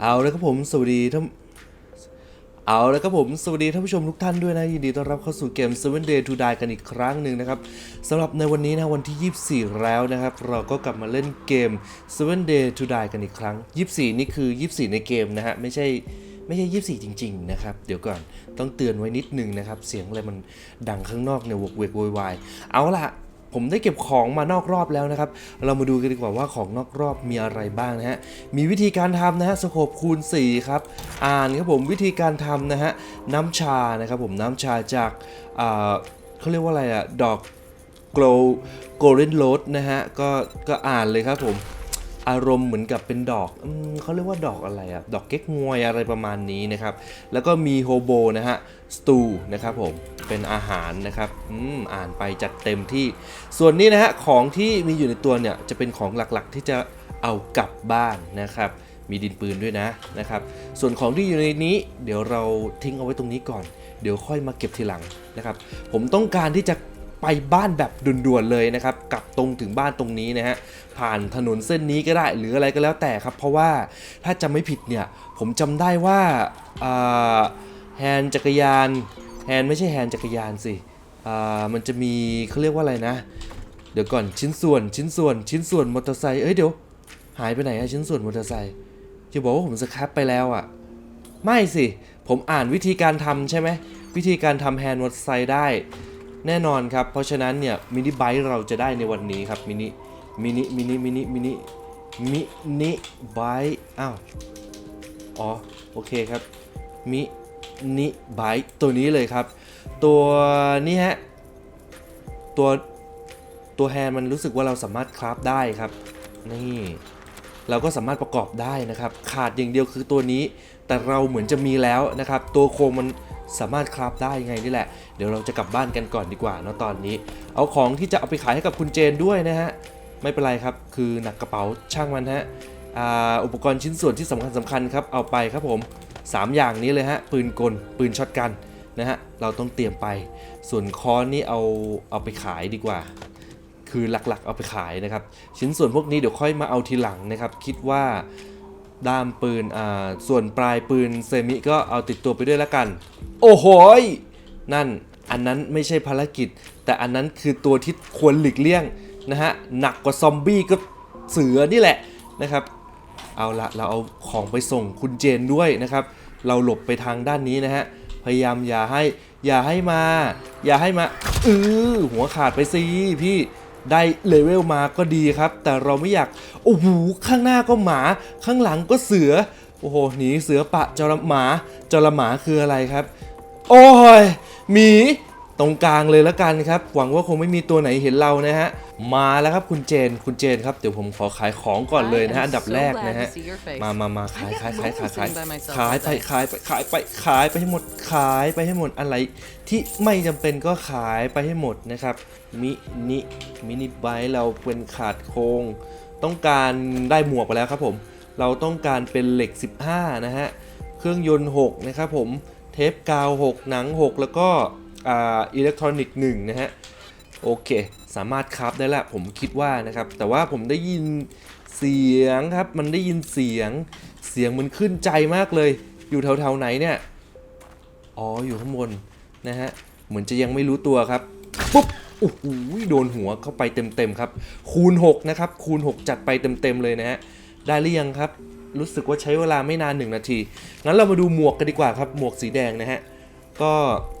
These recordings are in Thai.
เอาล้วครับผมสวัสดีท่านเอาล้วครับผมสวัสดีท่านผู้ชมทุกท่านด้วยนะยินดีต้อนรับเข้าสู่เกม 7 Day to Die กันอีกครั้งหนึ่งนะครับสำหรับในวันนี้นะวันที่ 24 แล้วนะครับ เราก็กลับมาเล่นเกม 7 Day to Die กันอีกครั้ง 24 นี่คือ 24 ในเกมนะฮะไม่ใช่ไม่ใช่ 24 จริง ๆ นะครับ เดี๋ยวก่อนต้องเตือนไว้นิดนึงนะครับ เสียงอะไรมันดังข้างนอกเนี่ยวกเวกโวยวาย เอาล่ะ ผมได้เก็บของมานอกรอบแล้วนะครับ เรามาดูกันดีกว่าว่าของนอกรอบมีอะไรบ้างนะฮะ มีวิธีการทำนะฮะสโคบคูณ 4 ครับ อ่านครับผมวิธีการทำนะฮะ น้ำชานะครับผมน้ำชาจากเขาเรียกว่าอะไรอะดอก glow golden rose นะฮะ ก็ก็อ่านเลยครับผม อารมณ์เหมือนกับเป็นดอกอเขาเรียกว่าดอกอะไรอะดอกเก๊กงวยอะไรประมาณนี้นะครับ แล้วก็มีโฮโบนะฮะสตูนะครับผมเป็นอาหารนะครับอืมอ่านไปจัดเต็มที่ ส่วนนี้นะฮะของที่มีอยู่ในตัวเนี่ยจะเป็นของหลักๆ ที่จะเอากลับบ้านนะครับมีดินปืนด้วยนะนะครับ ส่วนของที่อยู่ในนี้เดี๋ยวเราทิ้งเอาไว้ตรงนี้ก่อน เดี๋ยวค่อยมาเก็บทีหลังนะครับ ผมต้องการที่จะ ไปบ้านแบบด่วนๆเลยนะครับกลับตรงถึงบ้านตรงนี้นะฮะผ่านถนนเส้นนี้ก็ได้หรืออะไรก็แล้วแต่ครับ เพราะว่าถ้าจำไม่ผิดเนี่ยผมจำได้ว่าแฮนจักรยานแฮนไม่ใช่แฮนจักรยานสิมันจะมีเขาเรียกว่าอะไรนะ เดี๋ยวก่อนชิ้นส่วนชิ้นส่วนชิ้นส่วนมอเตอร์ไซค์เอ้ยเดี๋ยวหายไปไหนอะชิ้นส่วนมอเตอร์ไซค์จะบอกว่าผมสครับไปแล้วอะไม่สิ ผมอ่านวิธีการทำใช่ไหมวิธีการทำแฮนด์มอเตอร์ไซค์ได้ แน่นอนครับ เพราะฉะนั้นเนี่ยมินิไบค์เราจะได้ในวันนี้ครับมินิมินิมินิมินิมินิมินิไบค์อ้าวอ๋อโอเคครับมินิไบค์ตัวนี้เลยครับ ตัวนี้ฮะตัวตัวแฮนด์มันรู้สึกว่าเราสามารถคราฟได้ครับ นี่เราก็สามารถประกอบได้นะครับ ขาดอย่างเดียวคือตัวนี้ แต่เราเหมือนจะมีแล้วนะครับ ตัวโครงมัน สามารถคราฟได้ยังไงนี่แหละ เดี๋ยวเราจะกลับบ้านกันก่อนดีกว่าเนาะตอนนี้ เอาของที่จะเอาไปขายให้กับคุณเจนด้วยนะฮะ ไม่เป็นไรครับ คือหนักกระเป๋าช่างมันฮะอ,อุปกรณ์ชิ้นส่วนที่สำคัญสำคัญครับ เอาไปครับผม 3 อย่างนี้เลยฮะ ปืนกล ปืนช็อตกันนะฮะ เราต้องเตรียมไป ส่วนค้อนนี่เอาเอาไปขายดีกว่า คือหลักๆ เอาไปขายนะครับ ชิ้นส่วนพวกนี้เดี๋ยวค่อยมาเอาทีหลังนะครับ คิดว่า ด้ามปืนอ่าส่วนปลายปืนเซมิก็เอาติดตัวไปด้วยละกัน โอ้โหยนั่นอันนั้นไม่ใช่ภารกิจ แต่อันนั้นคือตัวที่ควรหลีกเลี่ยงนะฮะหนักกว่าซอมบี้ก็เสือนี่แหละนะครับ เอาละเราเอาของไปส่งคุณเจนด้วยนะครับ เราหลบไปทางด้านนี้นะฮะพยายามอย่าให้อย่าให้มา อย่าให้มาเออหัวขาดไปสิพี่ ได้เลเวลมาก็ดีครับ แต่เราไม่อยาก โอ้โห ข้างหน้าก็หมา ข้างหลังก็เสือ โอ้โห หนีเสือปะจระหมาจระหมาคืออะไรครับ โอ้ยหมี ตรงกลางเลยแล้วกันครับ หวังว่าคงไม่มีตัวไหนเห็นเรานะฮะ มาแล้วครับคุณเจนคุณเจนครับ เดี๋ยวผมขอขายของก่อนเลยนะฮะ อันดับแรกนะฮะ มามามาขายขายขายขายขายขายไปขายไปขายไปขายไปให้หมดขายไปให้หมดอะไรที่ไม่จำเป็นก็ขายไปให้หมดนะครับ มินิมินิไบค์เราเป็นขาดโครงต้องการได้หมวกไปแล้วครับผม เราต้องการเป็นเหล็ก 15 นะฮะ เครื่องยนต์ 6 นะครับผม เทปกาว 6 หนัง 6 แล้วก็ อิเล็กทรอนิกส์1นะฮะ โอเค สามารถคราฟได้ละผมคิดว่านะครับ แต่ว่าผมได้ยินเสียงครับ มันได้ยินเสียง เสียงมันขึ้นใจมากเลย อยู่แถวๆไหนเนี่ย อ๋อ อยู่ข้างบนนะฮะ เหมือนจะยังไม่รู้ตัวครับ ปุ๊บโอ้โหโดนหัวเข้าไปเต็มๆครับ คูณ 6 นะครับ คูณ 6 จัดไปเต็มๆเลยนะฮะ ได้หรือยังครับ รู้สึกว่าใช้เวลาไม่นาน 1 นาที งั้นเรามาดูหมวกกันดีกว่าครับ หมวกสีแดงนะฮะ ก็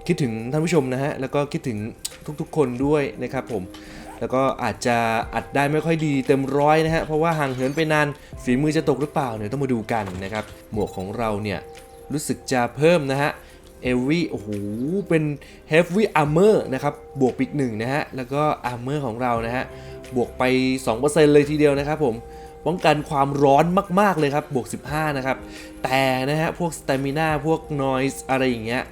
คิดถึงท่านผู้ชมนะฮะ แล้วก็คิดถึงทุกๆคนด้วยนะครับผม แล้วก็อาจจะอัดได้ไม่ค่อยดีเต็มร้อยนะฮะ เพราะว่าห่างเหินไปนาน ฝีมือจะตกหรือเปล่าเนี่ยต้องมาดูกันนะครับ หมวกของเราเนี่ยรู้สึกจะเพิ่มนะฮะเอวีโอ้โห เป็น heavy armor นะครับ บวกปีกหนึ่งนะฮะ แล้วก็ armor ของเรานะฮะ บวกไป 2%เลยทีเดียวนะครับผม ป้องกันความร้อนมาก ๆ เลยครับ บวก 15 นะครับ แต่นะฮะ พวก stamina พวก noise อะไรอย่างเงี้ย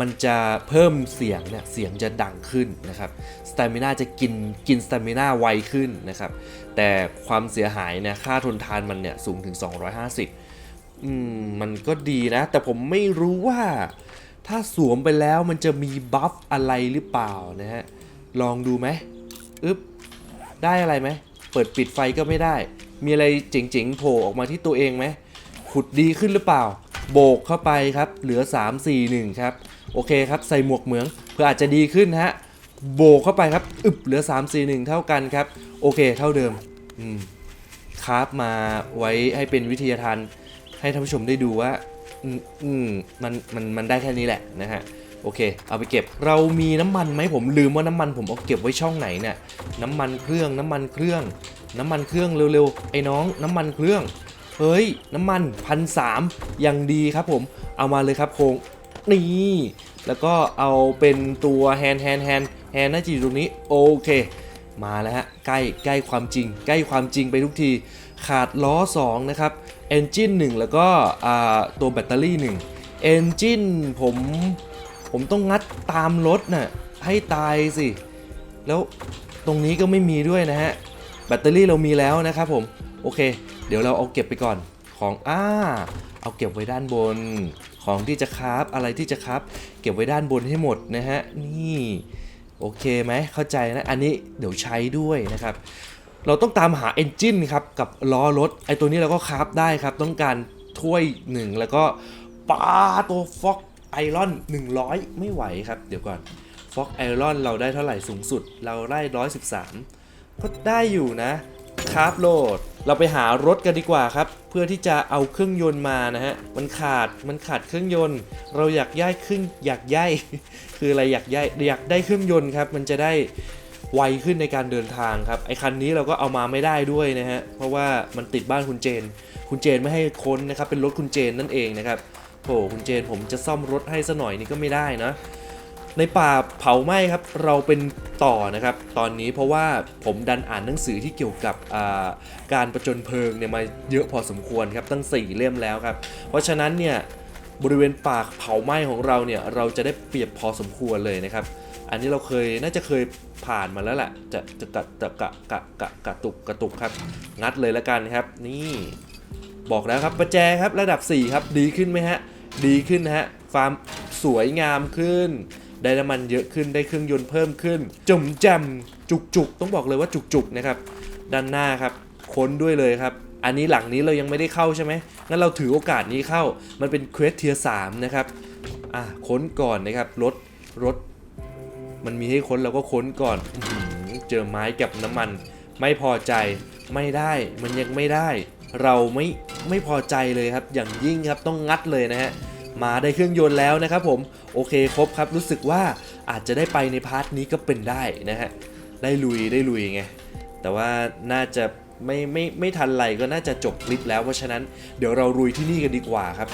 มันจะเพิ่มเสียงเนี่ยเสียงจะดังขึ้นนะครับสตามิน่าจะกินกินสตามิน่าไวขึ้นนะครับ แต่ความเสียหายเนี่ยค่าทนทานมันเนี่ยสูงถึง 250อืมมันก็ดีนะ แต่ผมไม่รู้ว่าถ้าสวมไปแล้วมันจะมีบัฟอะไรหรือเปล่านะฮะ ลองดูไหมอึ๊บ ได้อะไรไหม เปิดปิดไฟก็ไม่ได้ มีอะไรเจ๋งๆโผล่ออกมาที่ตัวเองไหมขุดดีขึ้นหรือเปล่า โบกเข้าไปครับ เหลือ 3 4 1 ครับ โอเคครับ ใส่หมวกเหมืองเพื่ออาจจะดีขึ้นฮะ โบกเข้าไปครับ อึบเหลือ 3 4 1 เท่ากันครับ โอเคเท่าเดิม อืมคราฟมาไว้ให้เป็นวิทยาทาน ให้ท่านผู้ชมได้ดูว่า อืมอืมมันมันมันได้แค่นี้แหละนะฮะโอเค เอาไปเก็บ เรามีน้ำมันไหมผมลืมว่าน้ำมันผมเอาเก็บไว้ช่องไหนเนี่ย น้ำมันเครื่อง น้ำมันเครื่อง น้ำมันเครื่องเร็วๆ ไอ้น้อง น้ำมันเครื่อง เฮ้ย น้ำมันพันสามยังดีครับผม เอามาเลยครับโครงนี่ แล้วก็เอาเป็นตัวแฮนด์แฮนด์แฮนด์แฮนด์น่าจะอยู่ตรงนี้ โอเค มาแล้วฮะ ใกล้ใกล้ความจริง ใกล้ความจริงไปทุกที ขาดล้อ 2 นะครับเอนจิน1แล้วก็ตัวแบตเตอรี่1เอนจินผมผมต้องงัดตามรถน่ะให้ตายสิ แล้วตรงนี้ก็ไม่มีด้วยนะฮะ แบตเตอรี่เรามีแล้วนะครับผม โอเค เดี๋ยวเราเอาเก็บไปก่อนของอ่าเอาเก็บไว้ด้านบน ของที่จะคราฟอะไรที่จะคราฟเก็บไว้ด้านบนให้หมดนะฮะนี่โอเคไหมเข้าใจนะอันนี้เดี๋ยวใช้ด้วยนะครับ เราต้องตามหาเอนจินครับกับล้อรถไอตัวนี้เราก็คราฟได้ครับ ต้องการถ้วยหนึ่งแล้วก็ปลาตัวฟ็อกไอรอน100 ไม่ไหวครับ เดี๋ยวก่อนฟ็อกไอรอนเราได้เท่าไหร่สูงสุด เราได้ 113 ก็ได้อยู่นะ คราฟโหลด เราไปหารถกันดีกว่าครับ เพื่อที่จะเอาเครื่องยนต์มานะฮะ มันขาด มันขาดเครื่องยนต์ เราอยากย้ายเครื่องอยากย้ายคืออะไรอยากย้ายอยากได้เครื่องยนต์ครับ มันจะได้ไวขึ้นในการเดินทางครับ ไอคันนี้เราก็เอามาไม่ได้ด้วยนะฮะ เพราะว่ามันติดบ้านคุณเจน คุณเจนไม่ให้ค้นนะครับ เป็นรถคุณเจนนั่นเองนะครับโอ้คุณเจนผมจะซ่อมรถให้ซะหน่อยนี่ก็ไม่ได้นะ ในป่าเผาไหม้ครับ เราเป็นต่อนะครับ ตอนนี้เพราะว่าผมดันอ่านหนังสือที่เกี่ยวกับการประจนเพลิงเนี่ยมาเยอะพอสมควรครับตั้ง 4 เล่มแล้วครับ เพราะฉะนั้นเนี่ยบริเวณป่าเผาไหม้ของเราเนี่ยเราจะได้เปรียบพอสมควรเลยนะครับ อันนี้เราเคยน่าจะเคยผ่านมาแล้วแหละจะจะกะจะกะกะกะกะตุกกะตุกครับงัดเลยแล้วกันครับ นี่บอกแล้วครับประแจครับระดับ 4 ครับดีขึ้นไหมฮะดีขึ้นนะฮะฟาร์มสวยงามขึ้น ได้น้ำมันเยอะขึ้นได้เครื่องยนต์เพิ่มขึ้นจุ่มจมจุกจุกต้องบอกเลยว่าจุกจุกนะครับด้านหน้าครับค้นด้วยเลยครับ อันนี้หลังนี้เรายังไม่ได้เข้าใช่ไหมงั้นเราถือโอกาสนี้เข้ามันเป็นเควสเทียสามนะครับอะค้นก่อนนะครับรถรถ มันมีให้ค้นเราก็ค้นก่อนอเจอไม้กับน้ำมัน ไม่พอใจไม่ได้มันยังไม่ได้ เราไม่ไม่พอใจเลยครับ อย่างยิ่งครับต้องงัดเลยนะฮะ มาได้เครื่องยนต์แล้วนะครับผมโอเคครบครับรู้สึกว่าอาจจะได้ไปในพาร์ทนี้ก็เป็นได้นะฮะได้ลุยได้ลุยไงแต่ว่าน่าจะไม่ไม่ไม่ทันไรก็น่าจะจบคลิปแล้วเพราะฉะนั้นเดี๋ยวเราลุยที่นี่กันดีกว่าครับ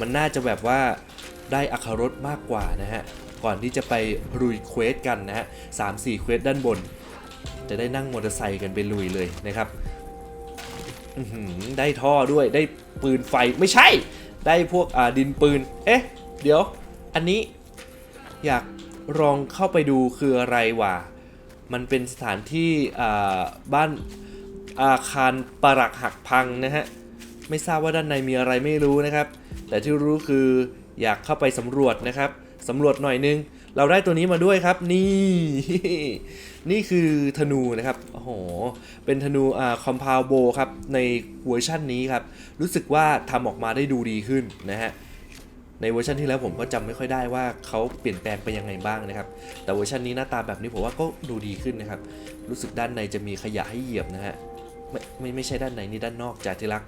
มันน่าจะแบบว่าได้อัครสมากกว่านะฮะก่อนที่จะไปลุยเควสกันนะฮะสามสี่เควสด้านบน จะได้นั่งมอเตอร์ไซค์กันไปลุยเลยนะครับได้ท่อด้วยได้ปืนไฟไม่ใช่ ได้พวกอ่าดินปืน เอ๊ะ เดี๋ยว อันนี้อยากลองเข้าไปดูคืออะไรวะ มันเป็นสถานที่อ่าบ้านอาคารปรักหักพังนะฮะ ไม่ทราบว่าด้านในมีอะไรไม่รู้นะครับ แต่ที่รู้คืออยากเข้าไปสำรวจนะครับสำรวจหน่อยนึง เราได้ตัวนี้มาด้วยครับ นี่ นี่คือธนูนะครับโอ้โหเป็นธนูอ่าคอมพาวโบครับในเวอร์ชันนี้ครับ รู้สึกว่าทำออกมาได้ดูดีขึ้นนะฮะในเวอร์ชันที่แล้วผมก็จำไม่ค่อยได้ว่าเขาเปลี่ยนแปลงไปยังไงบ้างนะครับ แต่เวอร์ชันนี้หน้าตาแบบนี้ผมว่าก็ดูดีขึ้นนะครับ รู้สึกด้านในจะมีขยะให้เหยียบนะฮะไม่ไม่ไม่ใช่ด้านในนี่ด้านนอกจากที่รัก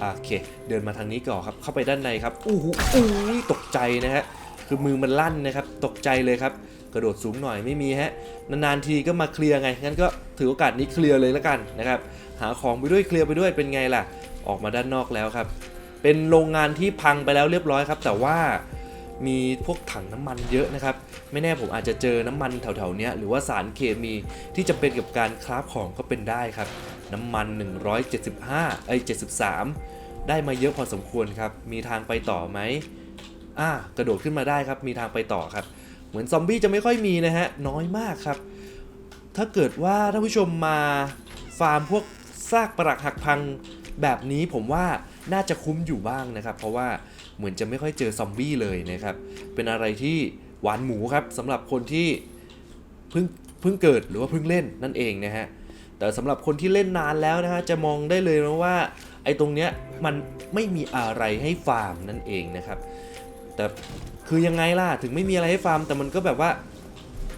อ่าโอเค เดินมาทางนี้ก่อนครับ เข้าไปด้านในครับอู้หูอู้ตกใจนะฮะ คือมือมันลั่นนะครับตกใจเลยครับกระโดดสูงหน่อยไม่มีฮะนานๆทีก็มาเคลียร์ไงงั้นก็ถือโอกาสนี้เคลียร์เลยแล้วกันนะครับหาของไปด้วยเคลียร์ไปด้วยเป็นไงล่ะ ออกมาด้านนอกแล้วครับ เป็นโรงงานที่พังไปแล้วเรียบร้อยครับ แต่ว่ามีพวกถังน้ำมันเยอะนะครับ ไม่แน่ผมอาจจะเจอน้ำมันแถวๆนี้หรือว่าสารเคมีที่จะเป็นกับการคราฟของก็เป็นได้ครับ น้ำมัน 175ไอ้73 ได้มาเยอะพอสมควรครับ มีทางไปต่อไหม อ่ากระโดดขึ้นมาได้ครับ มีทางไปต่อครับ เหมือนซอมบี้จะไม่ค่อยมีนะฮะ น้อยมากครับ ถ้าเกิดว่าท่านผู้ชมมาฟาร์มพวกซากปรักหักพังแบบนี้ผมว่าน่าจะคุ้มอยู่บ้างนะครับ เพราะว่าเหมือนจะไม่ค่อยเจอซอมบี้เลยนะครับ เป็นอะไรที่หวานหมูครับสำหรับคนที่เพิ่งเพิ่งเกิดหรือว่าเพิ่งเล่นนั่นเองนะฮะ แต่สำหรับคนที่เล่นนานแล้วนะฮะจะมองได้เลยนะว่าไอ้ตรงเนี้ยมันไม่มีอะไรให้ฟาร์มนั่นเองนะครับ แต่คือยังไงล่ะ ถึงไม่มีอะไรให้ฟาร์ม แต่มันก็แบบว่า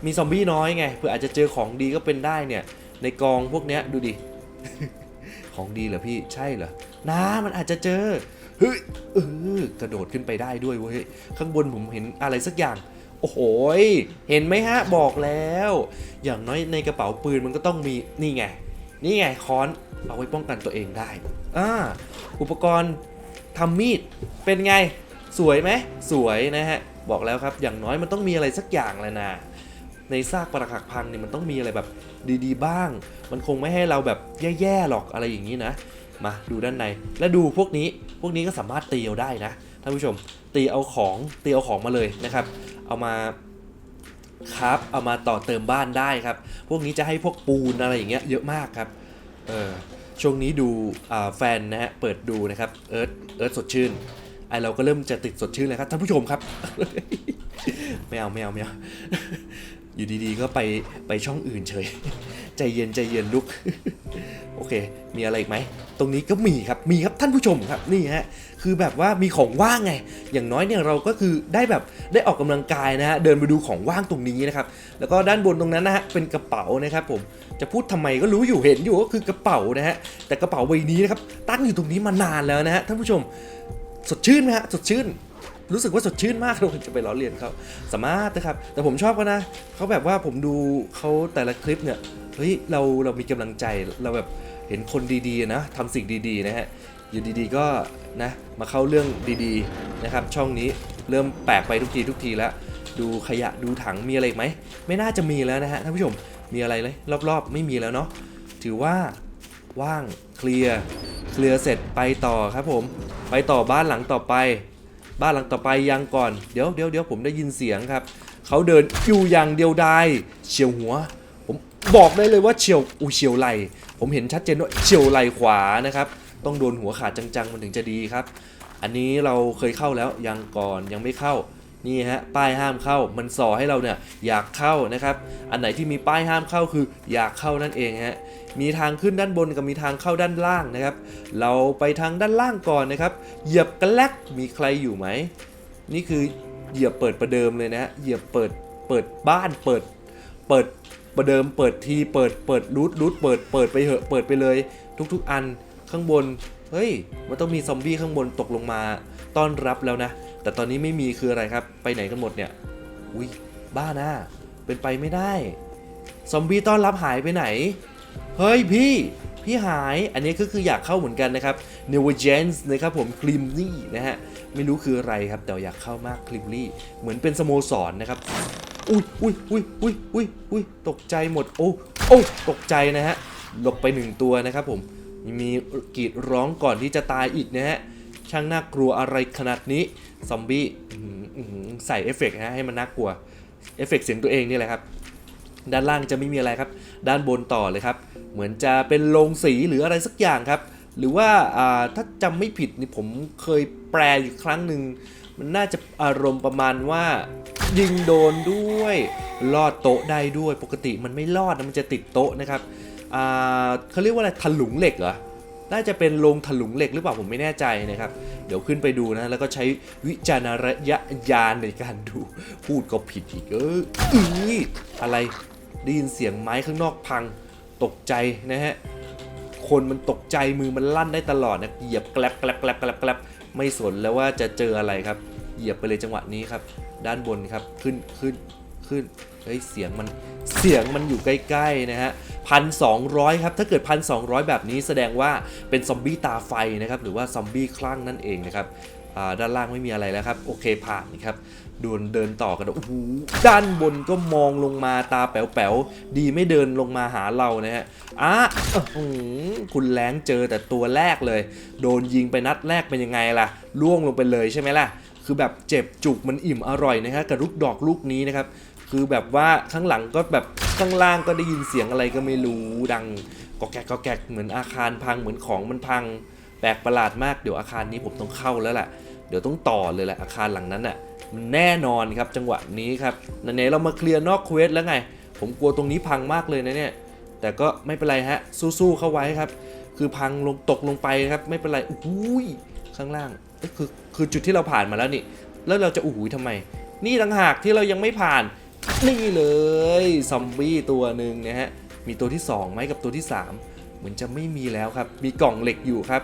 มีซอมบี้น้อยไงเผื่ออาจจะเจอของดีก็เป็นได้เนี่ย ในกองพวกเนี้ยดูดิ ของดีเหรอพี่ใช่เหรอนะมันอาจจะเจอเฮ้ยเออกระโดดขึ้นไปได้ด้วยเว้ยข้างบนผมเห็นอะไรสักอย่าง โอ้โหยเห็นไหมฮะบอกแล้ว อย่างน้อยในกระเป๋าปืนมันก็ต้องมีนี่ไง นี่ไงค้อนเอาไว้ป้องกันตัวเองได้อ่าอุปกรณ์ทำมีดเป็นไง สวยไหมสวยนะฮะ บอกแล้วครับ อย่างน้อยมันต้องมีอะไรสักอย่างแหละนะในซากปรักหักพังเนี่ยมันต้องมีอะไรแบบดีๆ บ้าง มันคงไม่ให้เราแบบแย่ๆหรอกอะไรอย่างนี้นะ มาดูด้านใน แล้วดูพวกนี้ พวกนี้ก็สามารถตีเอาได้นะท่านผู้ชม ตีเอาของตีเอาของมาเลยนะครับ เอามาครับเอามาต่อเติมบ้านได้ครับ พวกนี้จะให้พวกปูนอะไรอย่างเงี้ยเยอะมากครับ เออช่วงนี้ดูแฟนนะฮะ เปิดดูนะครับ เอิร์ธเอิร์ธสดชื่น ไอเราก็เริ่มจะติดสดชื่นเลยครับท่านผู้ชมครับไม่เอาไม่เอาไม่เอาอยู่ดีๆก็ไปไปช่องอื่นเฉย ใจเย็นใจเย็นลุก โอเค มีอะไรอีกไหม ตรงนี้ก็มีครับ มีครับท่านผู้ชมครับนี่ฮะ คือแบบว่ามีของว่างไง อย่างน้อยเนี่ยเราก็คือได้แบบได้ออกกำลังกายนะฮะ เดินไปดูของว่างตรงนี้นะครับ แล้วก็ด้านบนตรงนั้นนะฮะ เป็นกระเป๋านะครับผม จะพูดทำไมก็รู้อยู่เห็นอยู่ก็คือกระเป๋านะฮะ แต่กระเป๋าใบนี้นะครับตั้งอยู่ตรงนี้มานานแล้วนะฮะท่านผู้ชม สดชื่นไหมฮะ สดชื่น รู้สึกว่าสดชื่นมากเลยจะไปล้อเลียนเขาสามารถนะครับ แต่ผมชอบเขานะเขาแบบว่าผมดูเขาแต่ละคลิปเนี่ย เฮ้ย เราเรามีกำลังใจ เราแบบเห็นคนดีๆนะทำสิ่งดีๆนะฮะ อยู่ดีๆก็นะ มาเข้าเรื่องดีๆนะครับ ช่องนี้เริ่มแปลกไปทุกทีทุกทีแล้ว ดูขยะดูถังมีอะไรไหม ไม่น่าจะมีแล้วนะฮะท่านผู้ชม มีอะไรเลย รอบๆ ไม่มีแล้วเนาะ ถือว่าว่างเคลียร์เคลียร์เสร็จไปต่อครับผม ไปต่อบ้านหลังต่อไป บ้านหลังต่อไปยังก่อน เดี๋ยวเดี๋ยวเดี๋ยวผมได้ยินเสียงครับ เขาเดินอยู่อย่างเดียวดายเฉียวหัว ผมบอกได้เลยว่าเฉียวอูเฉียวไหล ผมเห็นชัดเจนว่าเฉียวไหลขวานะครับ ต้องโดนหัวขาดจังๆ มันถึงจะดีครับ อันนี้เราเคยเข้าแล้วยังก่อนยังไม่เข้า นี่ฮะป้ายห้ามเข้ามันส่อให้เราเนี่ยอยากเข้านะครับ อันไหนที่มีป้ายห้ามเข้าคืออยากเข้านั่นเองฮะมีทางขึ้นด้านบนกับมีทางเข้าด้านล่างนะครับ เราไปทางด้านล่างก่อนนะครับ เหยียบกระแลกมีใครอยู่ไหม นี่คือเหยียบเปิดประเดิมเลยนะฮะเหยียบเปิดเปิดบ้านเปิด เปิดประเดิมเปิดทีเปิดเปิดรูทรูทเปิดเปิดไปเหอะเปิดไปเลย ทุก ๆ อัน ข้างบน เฮ้ย มันต้องมีซอมบี้ข้างบนตกลงมา ต้อนรับแล้วนะ แต่ตอนนี้ไม่มีคืออะไรครับ ไปไหนกันหมดเนี่ย อุ้ยบ้านะเป็นไปไม่ได้ ซอมบี้ต้อนรับหายไปไหน เฮ้ยพี่ พี่หาย อันนี้ก็คืออยากเข้าเหมือนกันนะครับ n e w g e n s นะครับผมคลิมลี่นะฮะ ไม่รู้คืออะไรครับ แต่อยากเข้ามากคลิมลี่เหมือนเป็นสโมสรนะครับอุ้ยอุ้ยอุ้ยอุ้ยอุ้ยอุ้ยตกใจหมด โอ้ โอ้ ตกใจนะฮะ หลบไปหนึ่งตัวนะครับผม มีกรีดร้องก่อนที่จะตายอีกนะฮะ ช่างน่ากลัวอะไรขนาดนี้ ซอมบี้ใส่เอฟเฟกต์นะให้มันน่ากลัว เอฟเฟกต์เสียงตัวเองนี่แหละครับ ด้านล่างจะไม่มีอะไรครับ ด้านบนต่อเลยครับ เหมือนจะเป็นโรงสีหรืออะไรสักอย่างครับ หรือว่าถ้าจำไม่ผิดนี่ผมเคยแปลอยู่ครั้งหนึ่งมันน่าจะอารมณ์ประมาณว่ายิงโดนด้วย ลอดโต๊ะได้ด้วยปกติมันไม่ลอดนะมันจะติดโต๊ะนะครับ เขาเรียกว่าอะไรถลุงเหล็กเหรอน่าจะเป็นโรงถลุงเหล็กหรือเปล่าผมไม่แน่ใจนะครับ เดี๋ยวขึ้นไปดูนะ แล้วก็ใช้วิจารณญาณในการดูพูดก็ผิดอีกเอออีอะไรได้ยินเสียงไม้ข้างนอกพังตกใจนะฮะคนมันตกใจมือมันลั่นได้ตลอดนะเหยียบแกลบแกลบแกลบแกลบแกลบไม่สนแล้วว่าจะเจออะไรครับ เหยียบไปเลยจังหวะนี้ครับ ด้านบนครับขึ้นขึ้นขึ้น เฮ้ยเสียงมันเสียงมันอยู่ใกล้ๆนะฮะพันสองครับ ถ้าเกิดพันสองแบบนี้แสดงว่าเป็นซอมบี้ตาไฟนะครับ หรือว่าซอมบี้คลั่งนั่นเองนะครับด้านล่างไม่มีอะไรแล้วครับ โอเคผ่านครับดินเดินต่อกันโอ้โหด้านบนก็มองลงมาตาแป๋วๆ ดีไม่เดินลงมาหาเรานะฮะอะคุณแรงเจอแต่ตัวแรกเลย โดนยิงไปนัดแรกเป็นยังไงล่ะล่วงลงไปเลยใช่ไหมล่ะ คือแบบเจ็บจุกมันอิ่มอร่อยนะฮะกับลูกดอกลูกนี้นะครับ คือแบบว่าข้างหลังก็แบบข้างล่างก็ได้ยินเสียงอะไรก็ไม่รู้ดังกอกแกกกอแกกเหมือนอาคารพังเหมือนของมันพังแปลกประหลาดมากเดี๋ยวอาคารนี้ผมต้องเข้าแล้วแหละเดี๋ยวต้องต่อเลยแหละอาคารหลังนั้นน่ะมันแน่นอนครับจังหวะนี้ครับไหนๆเรามาเคลียร์นอกเควสแล้วไง ผมกลัวตรงนี้พังมากเลยนะเนี่ยแต่ก็ไม่เป็นไรฮะสู้ๆเข้าไว้ครับ คือพังลงตกลงไปครับไม่เป็นไรอุ้ยข้างล่างเอ้คือคือจุดที่เราผ่านมาแล้วนี่ แล้วเราจะอู้หูยทำไม นี่ต่างหากที่เรายังไม่ผ่าน นี่เลยซอมบี้ตัวหนึ่งนะฮะ มีตัวที่2ไหมกับตัวที่ 3 เหมือนจะไม่มีแล้วครับ มีกล่องเหล็กอยู่ครับ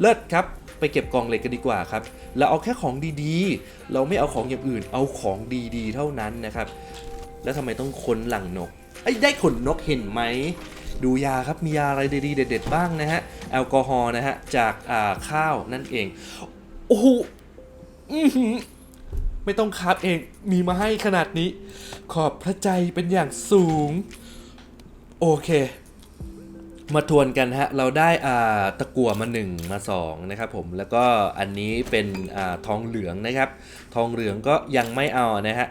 เลิศครับ ไปเก็บกล่องเหล็กกันดีกว่าครับ เราเอาแค่ของดีๆ เราไม่เอาของอย่างอื่น เอาของดีๆ เท่านั้นนะครับ แล้วทำไมต้องค้นหลังนก ไอ้ได้ขนนกเห็นไหม ดูยาครับ มียาอะไรดีๆ เด็ด ๆ บ้างนะฮะ แอลกอฮอล์นะฮะ จากข้าวนั่นเอง โอ้โหอื้อหือ ไม่ต้องคราบเองมีมาให้ขนาดนี้ ขอบพระใจเป็นอย่างสูง โอเค มาทวนกันฮะ เราได้อ่าตะกั่วมา 1 มา 2 นะครับผมแล้วก็อันนี้เป็นอ่าทองเหลืองนะครับ ทองเหลืองก็ยังไม่เอานะฮะ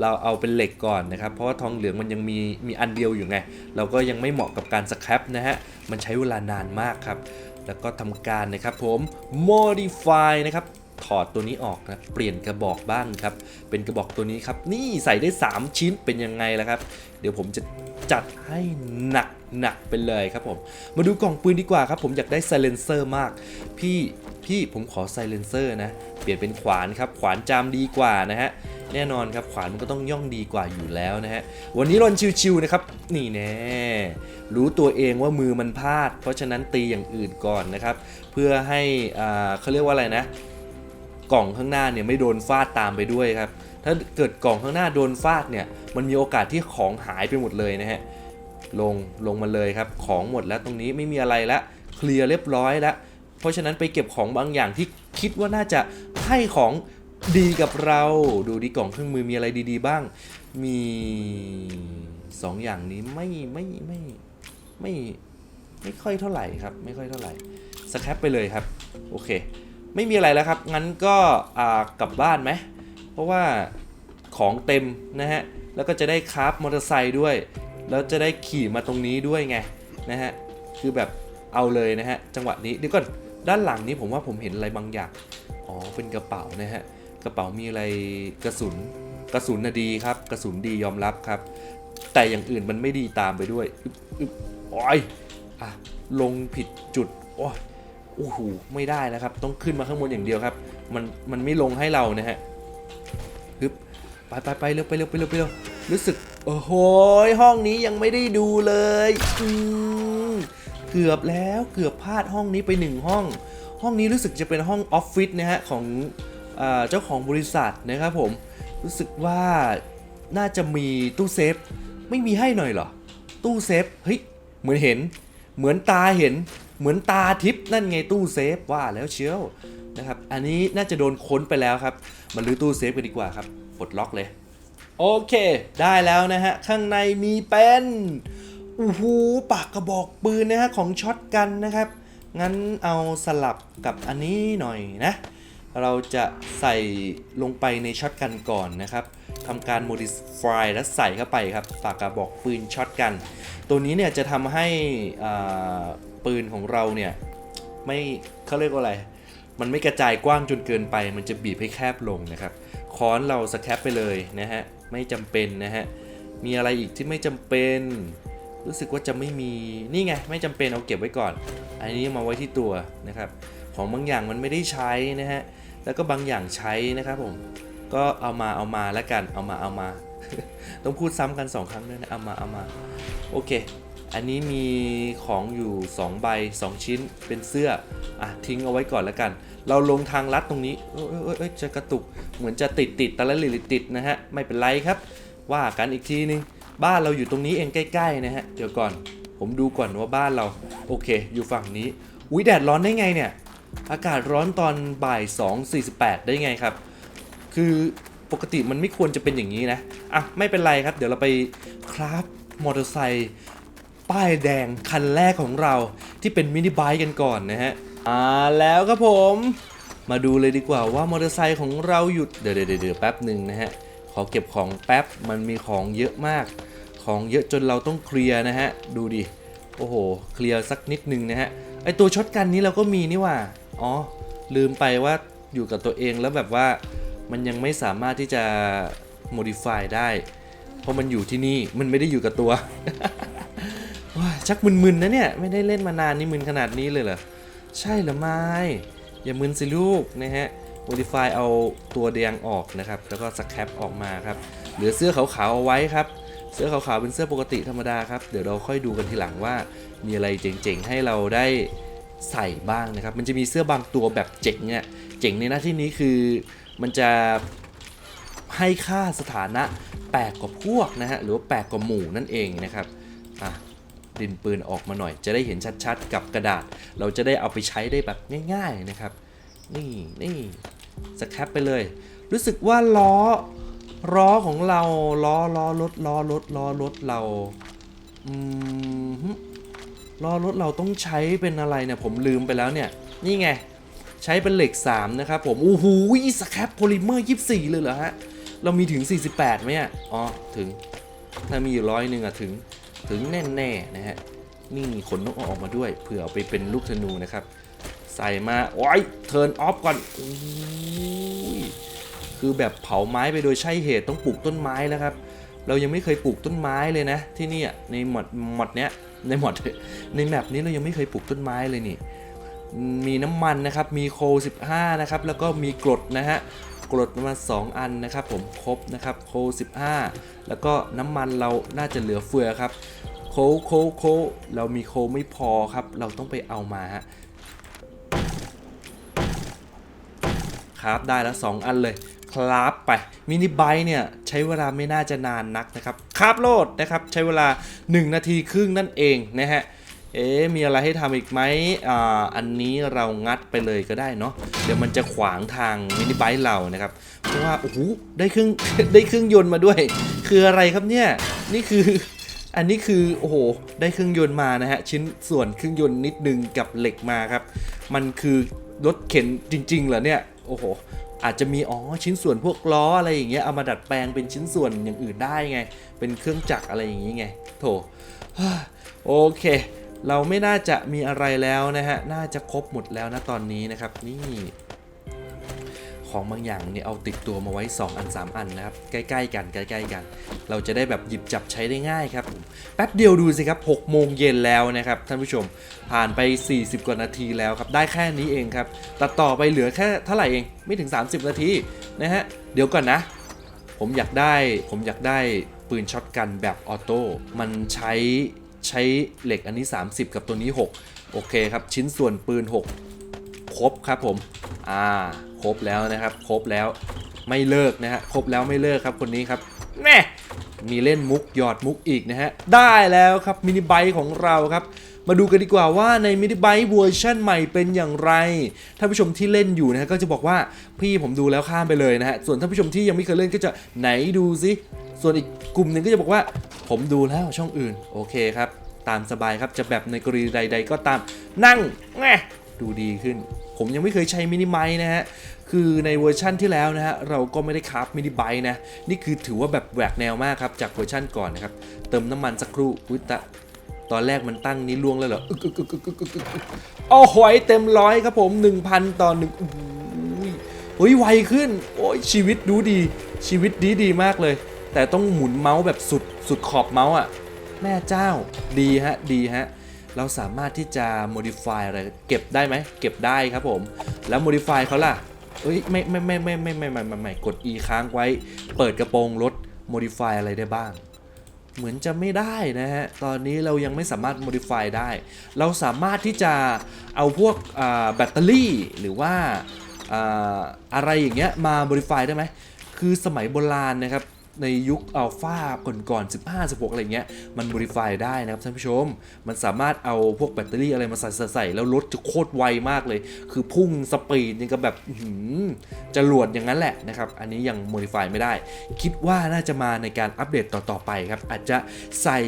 เราเอาเป็นเหล็กก่อนนะครับ เพราะว่าทองเหลืองมันยังมีมีอันเดียวอยู่ไง เราก็ยังไม่เหมาะกับการสครับนะฮะ มันใช้เวลานานมากครับ แล้วก็ทำการนะครับผม modify นะครับ ถอดตัวนี้ออกนะเปลี่ยนกระบอกบ้างครับ เป็นกระบอกตัวนี้ครับ นี่ใส่ได้ 3 ชิ้นเป็นยังไงล่ะครับ เดี๋ยวผมจะจัดให้หนักหนักไปเลยครับผม มาดูกล่องปืนดีกว่าครับ ผมอยากได้ไซเลนเซอร์มาก พี่พี่ผมขอไซเลนเซอร์นะ เปลี่ยนเป็นขวานครับ ขวานจามดีกว่านะฮะ แน่นอนครับขวานมันก็ต้องย่องดีกว่าอยู่แล้วนะฮะ วันนี้รอนชิวๆนะครับ นี่แน่ รู้ตัวเองว่ามือมันพลาด เพราะฉะนั้นตีอย่างอื่นก่อนนะครับ เพื่อให้อ่าเขาเรียกว่าอะไรนะ กล่องข้างหน้าเนี่ยไม่โดนฟาดตามไปด้วยครับ ถ้าเกิดกล่องข้างหน้าโดนฟาดเนี่ยมันมีโอกาสที่ของหายไปหมดเลยนะฮะลงลงมาเลยครับของหมดแล้วตรงนี้ไม่มีอะไรละเคลียร์เรียบร้อยแล้วเพราะฉะนั้นไปเก็บของบางอย่างที่คิดว่าน่าจะให้ของดีกับเราดูดีกล่องเครื่องมือมีอะไรดี ๆ บ้าง มีสองอย่างนี้ไม่ไม่ไม่ไม่ไม่ค่อยเท่าไหร่ครับ ไม่ค่อยเท่าไหร่สแครปไปเลยครับ โอเค ไม่มีอะไรแล้วครับ งั้นก็กลับบ้านไหม เพราะว่าของเต็มนะฮะ แล้วก็จะได้คราฟมอเตอร์ไซค์ด้วย แล้วจะได้ขี่มาตรงนี้ด้วยไงนะฮะ คือแบบเอาเลยนะฮะ จังหวะนี้เดี๋ยวก่อนด้านหลังนี้ผมว่าผมเห็นอะไรบางอย่าง อ๋อ เป็นกระเป๋านะฮะ กระเป๋ามีอะไรกระสุน กระสุนน่ะดีครับ กระสุนดียอมรับครับ แต่อย่างอื่นมันไม่ดีตามไปด้วย อึ๊บอึ๊บโอ้ยอะลงผิดจุด โอ้ย โอ้โหไม่ได้แล้วครับ ต้องขึ้นมาข้างบนอย่างเดียวครับ มันมันไม่ลงให้เรานะฮะฮึบไปไปไปเร็วไปเร็วไปเร็วไปเร็วรู้สึกโอ้โหห้องนี้ยังไม่ได้ดูเลยอืมเกือบแล้วเกือบพลาดห้องนี้ไปหนึ่งห้อง ห้องนี้รู้สึกจะเป็นห้องออฟฟิศนะฮะของเจ้าของบริษัทนะครับผมรู้สึกว่าน่าจะมีตู้เซฟ ไม่มีให้หน่อยเหรอ ตู้เซฟเฮ้ยเหมือนเห็น เหมือนตาเห็น เหมือนตาทิพย์นั่นไงตู้เซฟว่าแล้วเชียวนะครับ อันนี้น่าจะโดนค้นไปแล้วครับ มาลื้อตู้เซฟกันดีกว่าครับปลดล็อกเลย โอเค ได้แล้วนะฮะ ข้างในมีเป็นอู้หูปากกระบอกปืนนะฮะของช็อตกันนะครับ งั้นเอาสลับกับอันนี้หน่อยนะ เราจะใส่ลงไปในช็อตกันก่อนนะครับทำการ modify และใส่เข้าไปครับ ปากกระบอกปืนช็อตกัน ตัวนี้เนี่ยจะทำให้อ่า ปืนของเราเนี่ยไม่เขาเรียกว่าอะไร มันไม่กระจายกว้างจนเกินไป มันจะบีบให้แคบลงนะครับค้อนเราสแคปไปเลยนะฮะไม่จำเป็นนะฮะมีอะไรอีกที่ไม่จำเป็นรู้สึกว่าจะไม่มีนี่ไงไม่จำเป็นเอาเก็บไว้ก่อน อันนี้มาไว้ที่ตัวนะครับ ของบางอย่างมันไม่ได้ใช้นะฮะแล้วก็บางอย่างใช้นะครับผมก็เอามาเอามาแล้วกันเอามาเอามา ต้องพูดซ้ำกันสองครั้งด้วยนะเอามาเอามาโอเค อันนี้มีของอยู่ 2 ใบ 2 ชิ้นเป็นเสื้ออะทิ้งเอาไว้ก่อนแล้วกัน เราลงทางลัดตรงนี้เอยเอยเอยเอยจะกระตุกเหมือนจะติดติดตะละลิลิติดนะฮะไม่เป็นไรครับ ว่ากันอีกทีนึงบ้านเราอยู่ตรงนี้เองใกล้ๆนะฮะเดี๋ยวก่อน ผมดูก่อนว่าบ้านเรา โอเค อยู่ฝั่งนี้อุ้ยแดดร้อนได้ไงเนี่ยอากาศร้อนตอนบ่าย 2.48 ได้ไงครับ คือปกติมันไม่ควรจะเป็นอย่างนี้นะ อะ ไม่เป็นไรครับ เดี๋ยวเราไปคราฟมอเตอร์ไซค์ ป้ายแดงคันแรกของเราที่เป็นมินิไบค์กันก่อนนะฮะอ่าแล้วครับผม มาดูเลยดีกว่าว่ามอเตอร์ไซค์ของเราหยุดเดี๋ยวเดี๋ยวแป๊บหนึ่งนะฮะขอเก็บของแป๊บมันมีของเยอะมาก ของเยอะจนเราต้องเคลียร์นะฮะดูดิโอ้โหเคลียร์สักนิดนึงนะฮะไอตัวช็อตกันนี้เราก็มีนี่ว่าอ๋อลืมไปว่าอยู่กับตัวเองแล้วแบบว่ามันยังไม่สามารถที่จะ modify ได้ เพราะมันอยู่ที่นี่มันไม่ได้อยู่กับตัว ชักมึนๆนะเนี่ย ไม่ได้เล่นมานานนี่มึนขนาดนี้เลยเหรอ ใช่หรือไม่อย่ามึนสิลูกนะฮะ modify เอาตัวแดงออกนะครับ แล้วก็สแคปออกมาครับ เหลือเสื้อขาวๆเอาไว้ครับ เสื้อขาวๆเป็นเสื้อปกติธรรมดาครับ เดี๋ยวเราค่อยดูกันทีหลังว่า มีอะไรเจ๋งๆให้เราได้ใส่บ้างนะครับ มันจะมีเสื้อบางตัวแบบเจ๋งเนี่ย เจ๋งในหน้าที่นี้คือมันจะให้ค่าสถานะแปลกกว่าพวกนะฮะ หรือว่าแปลกกว่าหมู่นั่นเองนะครับ อะ ดินปืนออกมาหน่อย จะได้เห็นชัดๆ กับกระดาษ เราจะได้เอาไปใช้ได้แบบง่าย ๆนะครับ นี่นี่สแคปไปเลย รู้สึกว่าล้อล้อของเราล้อล้อรถล้อรถล้อรถเราอืมล้อรถเราต้องใช้เป็นอะไรเนี่ยผมลืมไปแล้วเนี่ย นี่ไง ใช้เป็นเหล็ก 3 นะครับผมโอ้โหสแคปโพลิเมอร์ 24 เลยเหรอฮะ เรามีถึง 48ไหมอะอ๋อ ถึง ถ้ามีอยู่ร้อยหนึ่งอะถึง ถึงแน่ๆนะฮะนี่ขนนกออกมาด้วย เผื่อเอาไปเป็นลูกธนูนะครับ ใส่มาโอ้ยเทิร์นออฟก่อนอคือแบบเผาไม้ไปโดยใช่เหตุต้องปลูกต้นไม้แล้วครับ เรายังไม่เคยปลูกต้นไม้เลยนะ ที่นี่ในหมดหมดเนี้ยในหมดในแมปนี้เรายังไม่เคยปลูกต้นไม้เลยนี่มีน้ำมันนะครับ มีโค15 นะครับ แล้วก็มีกรดนะฮะ กรดมา 2 อันนะครับผมครบนะครับโค 15 แล้วก็น้ำมันเราน่าจะเหลือเฟือครับโคโคโคเรามีโคไม่พอครับ เราต้องไปเอามาฮะครับได้แล้ว 2 อันเลยครับไปมินิไบค์เนี่ยใช้เวลาไม่น่าจะนานนักนะครับครับโลดนะครับใช้เวลา 1 นาทีครึ่งนั่นเองนะฮะ เอ๊มีอะไรให้ทำอีกไหมอ่าอันนี้เรางัดไปเลยก็ได้เนาะเดี๋ยวมันจะขวางทางมินิไบค์เรานะครับ เพราะว่าโอ้โหได้เครื่องได้เครื่องยนต์มาด้วย คืออะไรครับเนี่ยนี่คืออันนี้คือโอ้โหได้เครื่องยนต์มานะฮะชิ้นส่วนเครื่องยนต์นิดนึงกับเหล็กมาครับ มันคือรถเข็นจริงๆเหรอเนี่ยโอ้โหอาจจะมีอ๋อชิ้นส่วนพวกล้ออะไรอย่างเงี้ยเอามาดัดแปลงเป็นชิ้นส่วนอย่างอื่นได้ไง เป็นเครื่องจักรอะไรอย่างงี้ไง โถโอเค เราไม่น่าจะมีอะไรแล้วนะฮะ น่าจะครบหมดแล้วนะตอนนี้นะครับ นี่ ของบางอย่างเนี่ยเอาติดตัวมาไว้ 2 อัน 3 อันนะครับ ใกล้ๆกันใกล้ๆกัน เราจะได้แบบหยิบจับใช้ได้ง่ายครับผม แป๊บเดียวดูสิครับ6โมงเย็นแล้วนะครับท่านผู้ชม ผ่านไป 40 กว่านาทีแล้วครับ ได้แค่นี้เองครับ ตัดต่อไปเหลือแค่เท่าไหร่เอง ไม่ถึง 30 นาทีนะฮะ เดี๋ยวก่อนนะ ผมอยากได้ ผมอยากได้ปืนช็อตกันแบบออโต้ มันใช้ ใช้เหล็กอันนี้ 30 กับตัวนี้ 6 โอเคครับ ชิ้นส่วนปืน 6 ครบครับผม อ่า ครบแล้วนะครับ ครบแล้วไม่เลิกนะฮะ ครบแล้วไม่เลิกครับคนนี้ครับแม่มีเล่นมุกหยอดมุกอีกนะฮะ ได้แล้วครับมินิไบค์ของเราครับ มาดูกันดีกว่าว่าในมินิไบค์เวอร์ชันใหม่เป็นอย่างไรท่านผู้ชมที่เล่นอยู่นะฮะก็จะบอกว่าพี่ผมดูแล้วข้ามไปเลยนะฮะ ส่วนท่านผู้ชมที่ยังไม่เคยเล่นก็จะไหนดูซิ ส่วนอีกกลุ่มหนึ่งก็จะบอกว่า ผมดูแล้วช่องอื่นโอเคครับ ตามสบายครับจะแบบในกรณีใด ๆ ก็ตามนั่งแงดูดีขึ้น ผมยังไม่เคยใช้มินิไมนะฮะคือในเวอร์ชั่นที่แล้วนะฮะเราก็ไม่ได้คับมินิไบนะ นี่คือถือว่าแบบแหวกแนวมากครับ จากเวอร์ชั่นก่อนนะครับ เติมน้ำมันสักครู่อุ้ยตะตอนแรกมันตั้งนี้ล่วงแล้วเหรออึอึหอยเต็มร้อยครับผม 1,000 ต่อหนึ่งเฮ้ยไวขึ้น โอ้ยชีวิตดูดี ชีวิตดีดีมากเลย แต่ต้องหมุนเมาส์แบบสุดสุดขอบเมาส์อะ แม่เจ้าดีฮะดีฮะ เราสามารถที่จะ modify อะไรเก็บได้ไหม เก็บได้ครับผม แล้ว modify เขาล่ะเอ้ยไม่ไม่ไม่ไม่ไม่ไม่ไม่ไม่ไม่กด e ค้างไว้ เปิดกระโปรงรถ modify อะไรได้บ้าง เหมือนจะไม่ได้นะฮะ ตอนนี้เรายังไม่สามารถ modify ได้ เราสามารถที่จะเอาพวกแบตเตอรี่หรือว่าอะไรอย่างเงี้ยมา modify ได้ไหมคือสมัยโบราณนะครับ ในยุคอัลฟาก่อนๆ15 16 อะไรเงี้ย มัน modify ได้นะครับท่านผู้ชม มันสามารถเอาพวกแบตเตอรี่อะไรมาใส่ใส่แล้วรถจะโคตรไวมากเลย คือพุ่งสปีดยังกับแบบอื้อหือจรวดอย่างนั้นแหละนะครับ อันนี้ยัง modify ไม่ได้ คิดว่าน่าจะมาในการอัปเดตต่อๆไปครับ อาจจะใส่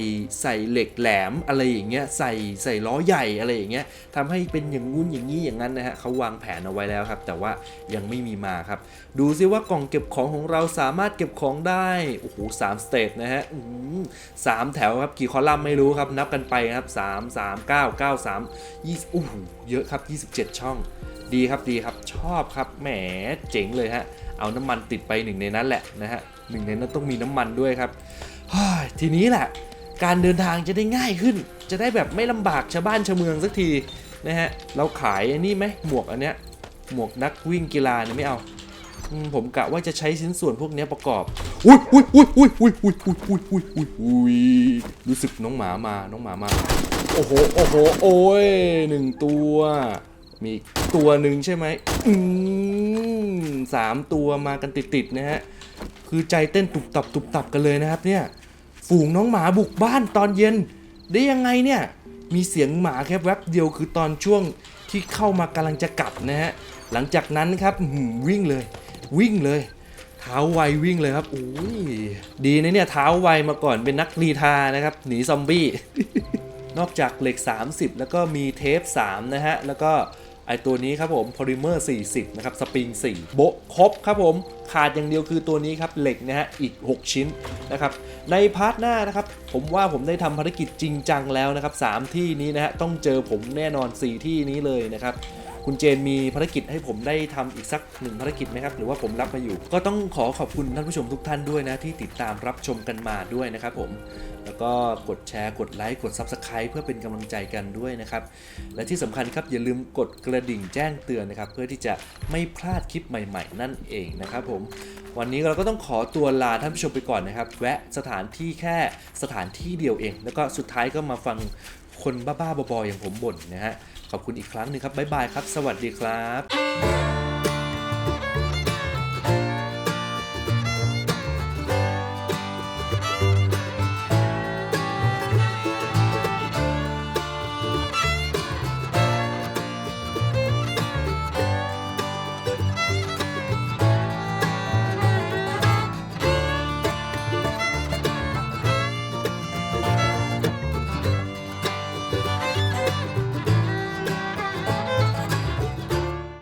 ใส่เหล็กแหลมอะไรอย่างเงี้ย ใส่ใส่ล้อใหญ่อะไรอย่างเงี้ยทำให้เป็นอย่างงู้นอย่างนี้อย่างนั้นนะฮะเขาวางแผนเอาไว้แล้วครับ แต่ว่ายังไม่มีมาครับ ดูซิว่ากล่องเก็บของของเราสามารถเก็บของได้โอ้โหสามสเตจนะฮะอือสามแถวครับกี่คอลัมน์ไม่รู้ครับนับกันไปครับสามสามเก้าเก้าสามยี่โอ้โหเยอะครับ27ช่อง ดีครับดีครับชอบครับแหมเจ๋งเลยฮะเอาน้ำมันติดไปหนึ่งในนั้นแหละนะฮะหนึ่งในนั้นต้องมีน้ำมันด้วยครับทีนี้แหละ การเดินทางจะได้ง่ายขึ้น จะได้แบบไม่ลำบากชาวบ้านชาวเมืองสักทีนะฮะเราขายอันนี้ไหมหมวกอันเนี้ยหมวกนักวิ่งกีฬาเนี่ยไม่เอา ผมกะว่าจะใช้ชิ้นส่วนพวกนี้ประกอบ อุ้ยอุ้ยอุ้ยอุ้ยอุ้ยอุ้ยอุ้ยอุ้ยอุ้ยอุ้ยอุ้ยรู้สึกน้องหมามา น้องหมามา โอ้โห โอ้โห โอ้ยหนึ่งตัว มีตัวหนึ่งใช่ไหมอืมสามตัวมากันติดๆนะฮะ คือใจเต้นตุบตับตุบตับกันเลยนะครับเนี่ย ฝูงน้องหมาบุกบ้านตอนเย็น ได้ยังไงเนี่ย มีเสียงหมาแค่แวบเดียวคือตอนช่วงที่เข้ามากำลังจะกลับนะฮะหลังจากนั้นครับวิ่งเลย วิ่งเลยเท้าไววิ่งเลยครับโอ้ยดีนะเนี่ยเท้าไวมาก่อนเป็นนักรีทานะครับ หนีซอมบี้ นอกจากเหล็ก 30 แล้วก็มีเทป 3 นะฮะ แล้วก็ไอตัวนี้ครับผมโพลิเมอร์ 40 นะครับ สปริง 4 โบครบครับผม ขาดอย่างเดียวคือตัวนี้ครับ เหล็กนะฮะ อีก 6 ชิ้นนะครับ ในพาร์ทหน้านะครับ ผมว่าผมได้ทำภารกิจจริงจังแล้วนะครับ 3 ที่นี้นะฮะ ต้องเจอผมแน่นอน 4 ที่นี้เลยนะครับ คุณเจนมีภารกิจให้ผมได้ทำอีกสักหนึ่งภารกิจไหมครับ หรือว่าผมรับมาอยู่ ก็ต้องขอขอบคุณท่านผู้ชมทุกท่านด้วยนะที่ติดตามรับชมกันมาด้วยนะครับผม แล้วก็กดแชร์ กดไลค์ กด Subscribe เพื่อเป็นกำลังใจกันด้วยนะครับ และที่สำคัญครับอย่าลืมกดกระดิ่งแจ้งเตือนนะครับ เพื่อที่จะไม่พลาดคลิปใหม่ ๆ นั่นเองนะครับผมวันนี้เราก็ต้องขอตัวลาท่านผู้ชมไปก่อนนะครับ แวะสถานที่แค่สถานที่เดียวเอง แล้วก็สุดท้ายก็มาฟังคนบ้าๆบอๆอย่างผมบ่นนะฮะ ขอบคุณอีกครั้งหนึ่งครับบ๊ายบายครับ สวัสดีครับ